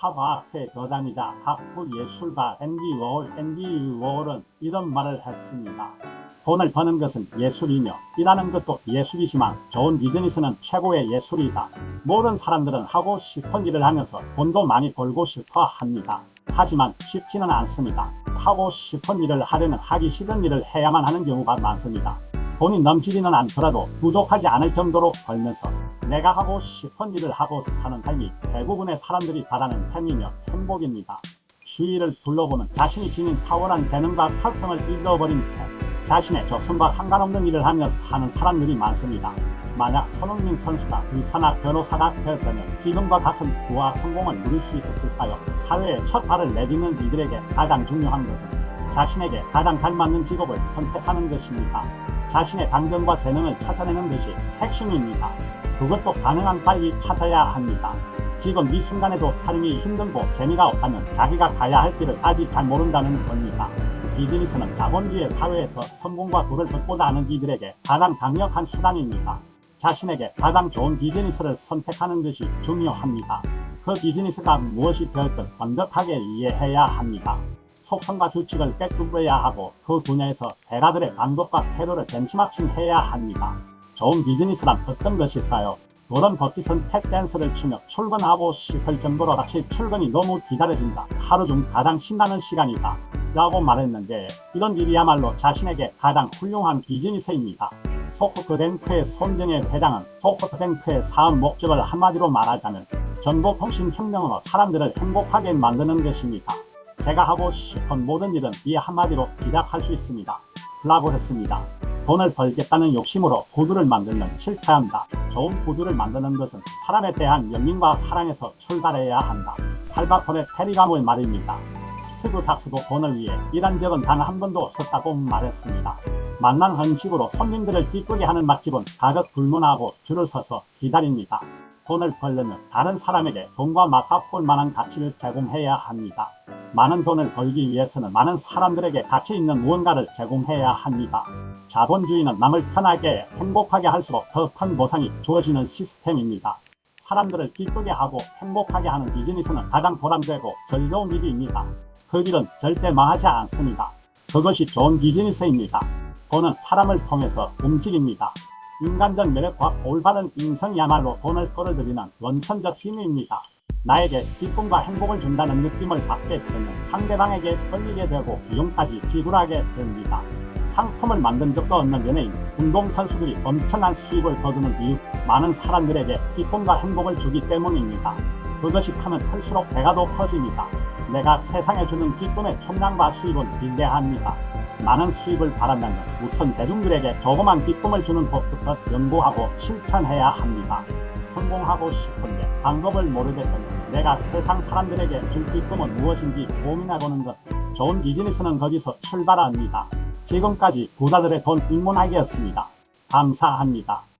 팝아트의 거장이자 학부 예술가 앤디 워홀 앤디 워홀은 이런 말을 했습니다. 돈을 버는 것은 예술이며 일하는 것도 예술이지만 좋은 비즈니스는 최고의 예술이다. 모든 사람들은 하고 싶은 일을 하면서 돈도 많이 벌고 싶어 합니다. 하지만 쉽지는 않습니다. 하고 싶은 일을 하려면 하기 싫은 일을 해야만 하는 경우가 많습니다. 돈이 넘치지는 않더라도 부족하지 않을 정도로 벌면서 내가 하고 싶은 일을 하고 사는 삶이 대부분의 사람들이 바라는 삶이며 행복입니다. 주위를 둘러보면 자신이 지닌 탁월한 재능과 특성을 잃어버린 채 자신의 적성과 상관없는 일을 하며 사는 사람들이 많습니다. 만약 손흥민 선수가 의사나 변호사가 되었다면 지금과 같은 부와 성공을 누릴 수 있었을까요? 사회에 첫 발을 내딛는 이들에게 가장 중요한 것은 자신에게 가장 잘 맞는 직업을 선택하는 것입니다. 자신의 강점과 재능을 찾아내는 것이 핵심입니다. 그것도 가능한 빨리 찾아야 합니다. 지금 이 순간에도 삶이 힘들고 재미가 없다면 자기가 가야 할 길을 아직 잘 모른다는 겁니다. 비즈니스는 자본주의 사회에서 성공과 부를 벗보다 하는 이들에게 가장 강력한 수단입니다. 자신에게 가장 좋은 비즈니스를 선택하는 것이 중요합니다. 그 비즈니스가 무엇이 되었든 완벽하게 이해해야 합니다. 속성과 규칙을 꿰뚫어야 하고 그 분야에서 대가들의 방법과 태도를 벤치마킹해야 합니다. 좋은 비즈니스란 어떤 것일까요? 워런 버핏은 탭댄스를 추며 출근하고 싶을 정도로 같이 출근이 너무 기다려진다. 하루 중 가장 신나는 시간이다. 라고 말했는데 이런 일이야말로 자신에게 가장 훌륭한 비즈니스입니다. 소프트뱅크의 손정혜 회장은 소프트뱅크의 사업 목적을 한마디로 말하자면 정보통신혁명으로 사람들을 행복하게 만드는 것입니다. 제가 하고 싶은 모든 일은 이 한마디로 기약할 수 있습니다. 라고 했습니다. 돈을 벌겠다는 욕심으로 구두를 만들면 실패한다. 좋은 구두를 만드는 것은 사람에 대한 연민과 사랑에서 출발해야 한다. 살바토레 페리가모의 말입니다. 스티브 삭스도 돈을 위해 일한 적은 단 한 번도 없었다고 말했습니다. 만난 헌식으로 손님들을 기쁘게 하는 맛집은 가격 불문하고 줄을 서서 기다립니다. 돈을 벌려면 다른 사람에게 돈과 맞바꿀 만한 가치를 제공해야 합니다. 많은 돈을 벌기 위해서는 많은 사람들에게 가치 있는 무언가를 제공해야 합니다. 자본주의는 남을 편하게 행복하게 할수록 더 큰 보상이 주어지는 시스템입니다. 사람들을 기쁘게 하고 행복하게 하는 비즈니스는 가장 보람되고 즐거운 일입니다. 그 일은 절대 망하지 않습니다. 그것이 좋은 비즈니스입니다. 돈은 사람을 통해서 움직입니다. 인간적 매력과 올바른 인성이야말로 돈을 끌어들이는 원천적 힘입니다. 나에게 기쁨과 행복을 준다는 느낌을 받게 되면 상대방에게 끌리게 되고 비용까지 지불하게 됩니다. 상품을 만든 적도 없는 연예인, 운동선수들이 엄청난 수입을 거두는 이유, 많은 사람들에게 기쁨과 행복을 주기 때문입니다. 그것이 크면 클수록 배가 더 커집니다. 내가 세상에 주는 기쁨의 총량과 수입은 비대합니다. 많은 수입을 바란다면 우선 대중들에게 조그만 기쁨을 주는 법부터 연구하고 실천해야 합니다. 성공하고 싶은데 방법을 모르게 되면 내가 세상 사람들에게 줄 기쁨은 무엇인지 고민해보는 것. 좋은 비즈니스는 거기서 출발합니다. 지금까지 부자들의 돈 입문하기였습니다. 감사합니다.